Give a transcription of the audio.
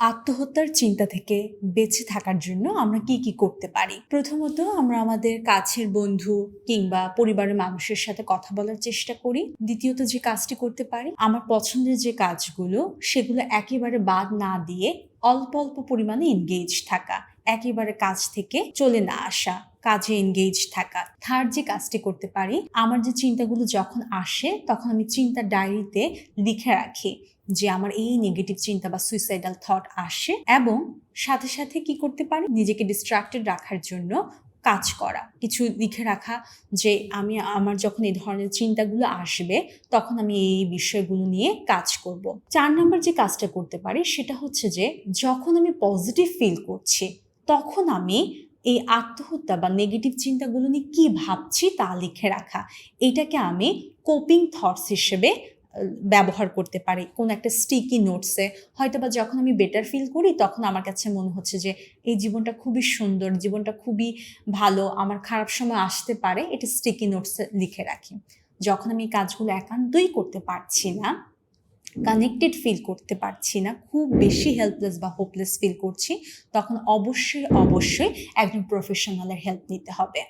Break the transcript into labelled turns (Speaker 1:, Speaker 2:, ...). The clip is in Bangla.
Speaker 1: আত্মহত্যার চিন্তা থেকে বেঁচে থাকার জন্য আমরা কি কি করতে পারি? প্রথমত আমরা আমাদের কাছের বন্ধু কিংবা পরিবারের মানুষের সাথে কথা বলার চেষ্টা করি। দ্বিতীয়ত যে কাজটি করতে পারি, আমার পছন্দের যে কাজগুলো, সেগুলো একেবারে বাদ না দিয়ে অল্প অল্প পরিমাণে এনগেজ থাকা। একেবারে কাজ থেকে চলে না আসা, কাজে এনগেজ থাকা। থার্ড যে কাজটি করতে পারি, আমার যে চিন্তাগুলো যখন আসে, তখন আমি চিন্তা ডায়েরিতে লিখে রাখি যে আমার এই নেগেটিভ চিন্তা বা সুইসাইডাল থট আসে এবং সাথে সাথে কি করতে পারি? নিজেকে ডিস্ট্রাক্টেড রাখার জন্য কাজ করা। কিছু লিখে রাখা যে আমি, আমার যখন এই ধরনের চিন্তাগুলো আসবে, তখন আমি এই বিষয়গুলো নিয়ে কাজ করব। চার নম্বর যে কাজটা করতে পারি, সেটা হচ্ছে যে যখন আমি পজিটিভ ফিল করছি তখন আমি এই আত্মহত্যা বা নেগেটিভ চিন্তাগুলো নিয়ে কী ভাবছি তা লিখে রাখা। এটাকে আমি কোপিং থটস হিসেবে ব্যবহার করতে পারি। কোন একটা স্টিকি নোটসে হয়তো বা যখন আমি বেটার ফিল করি, তখন আমার কাছে মনে হচ্ছে যে, এই জীবনটা খুবই সুন্দর, জীবনটা খুবই ভালো, আমার খারাপ সময় আসতে পারে, এটা স্টিকি নোটসে লিখে রাখি। যখন আমি কাজগুলো একান্তই করতে পারছি না কানেক্টেড ফিল করতে পারছি না, খুব বেশি হেল্পলেস বা হোপলেস ফিল করছি, তখন অবশ্যই অবশ্যই একজন প্রফেশনালের হেল্প নিতে হবে।